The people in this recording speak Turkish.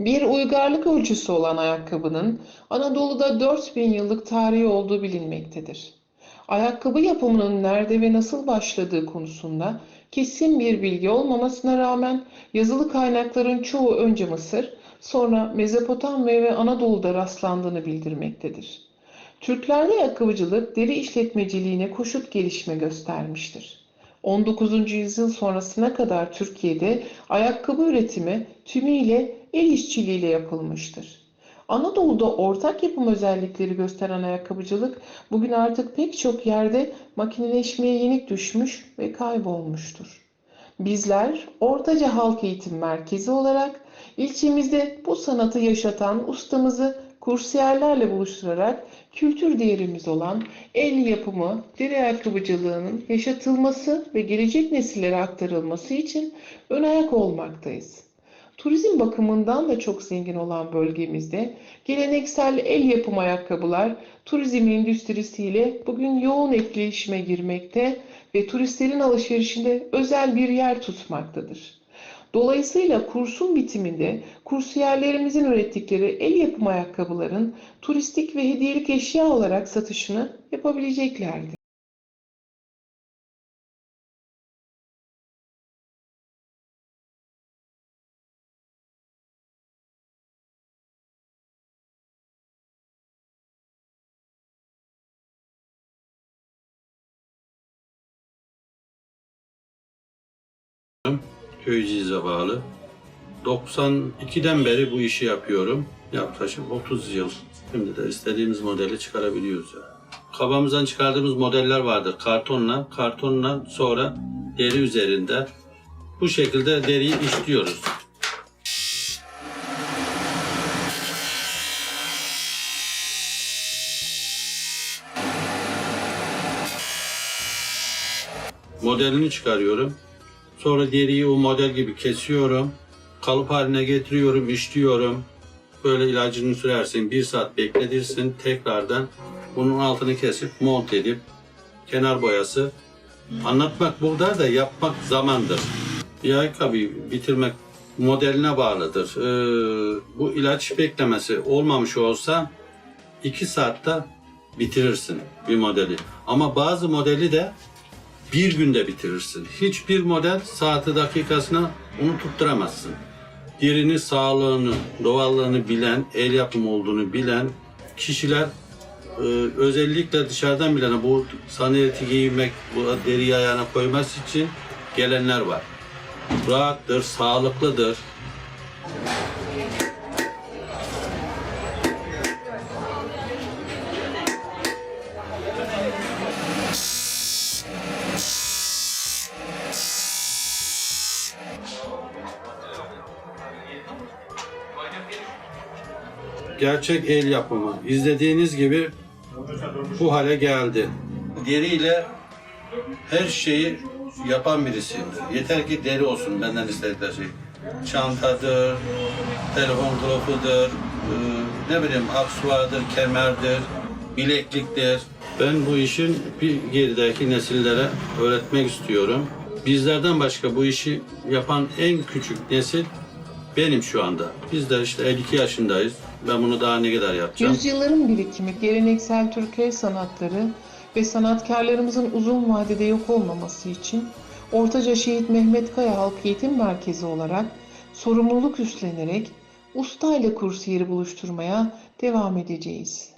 Bir uygarlık ölçüsü olan ayakkabının Anadolu'da 4000 yıllık tarihi olduğu bilinmektedir. Ayakkabı yapımının nerede ve nasıl başladığı konusunda kesin bir bilgi olmamasına rağmen yazılı kaynakların çoğu önce Mısır, sonra Mezopotamya ve Anadolu'da rastlandığını bildirmektedir. Türklerde ayakkabıcılık deri işletmeciliğine koşut gelişme göstermiştir. 19. yüzyıl sonrasına kadar Türkiye'de ayakkabı üretimi tümüyle el işçiliğiyle yapılmıştır. Anadolu'da ortak yapım özellikleri gösteren ayakkabıcılık bugün artık pek çok yerde makineleşmeye yenik düşmüş ve kaybolmuştur. Bizler Ortaca Halk Eğitim Merkezi olarak ilçemizde bu sanatı yaşatan ustamızı kursiyerlerle buluşturarak kültür değerimiz olan el yapımı deri ayakkabıcılığının yaşatılması ve gelecek nesillere aktarılması için ön ayak olmaktayız. Turizm bakımından da çok zengin olan bölgemizde geleneksel el yapımı ayakkabılar turizm endüstrisiyle bugün yoğun etkileşime girmekte ve turistlerin alışverişinde özel bir yer tutmaktadır. Dolayısıyla kursun bitiminde kursiyerlerimizin ürettikleri el yapımı ayakkabıların turistik ve hediyelik eşya olarak satışını yapabileceklerdir. Köyceğiz'e bağlı. 92'den beri bu işi yapıyorum. Yaklaşık 30 yıl. Şimdi de istediğimiz modeli çıkarabiliyoruz. Yani. Kabamızdan çıkardığımız modeller vardır. Kartonla, kartonla sonra deri üzerinde. Bu şekilde deriyi işliyoruz. Modelini çıkarıyorum. Sonra deriyi o model gibi kesiyorum. Kalıp haline getiriyorum, işliyorum. Böyle ilacını sürersin, bir saat bekletirsin. Tekrardan bunun altını kesip mont edip kenar boyası. Anlatmak burada da yapmak zamandır. Ayakkabıyı bitirmek modeline bağlıdır. Ee, bu ilaç beklemesi olmamış olsa iki saatte bitirirsin bir modeli. Ama bazı modeli de bir günde bitirirsin. Hiçbir model saati dakikasına onu tutturamazsın. Yerini, sağlığını, doğallığını bilen, el yapımı olduğunu bilen kişiler e, özellikle dışarıdan bilen bu saniyeti giymek, bu deri ayağına koyması için gelenler var. Rahattır, sağlıklıdır. Gerçek el yapımı. İzlediğiniz gibi bu hale geldi. Deriyle her şeyi yapan birisiyimdir. Yeter ki deri olsun benden istedikleri şey. Çantadır, telefon kılıfıdır, e, ne bileyim aksuardır, kemerdir, bilekliktir. Ben bu işin bir gerideki nesillere öğretmek istiyorum. Bizlerden başka bu işi yapan en küçük nesil benim şu anda. Biz de işte 52 yaşındayız. Ben bunu daha ne kadar yapacağım? Yüzyılların birikimi, geleneksel Türk el sanatları ve sanatkarlarımızın uzun vadede yok olmaması için Ortaca Şehit Mehmet Kaya Halk Eğitim Merkezi olarak sorumluluk üstlenerek usta ile kursiyeri buluşturmaya devam edeceğiz.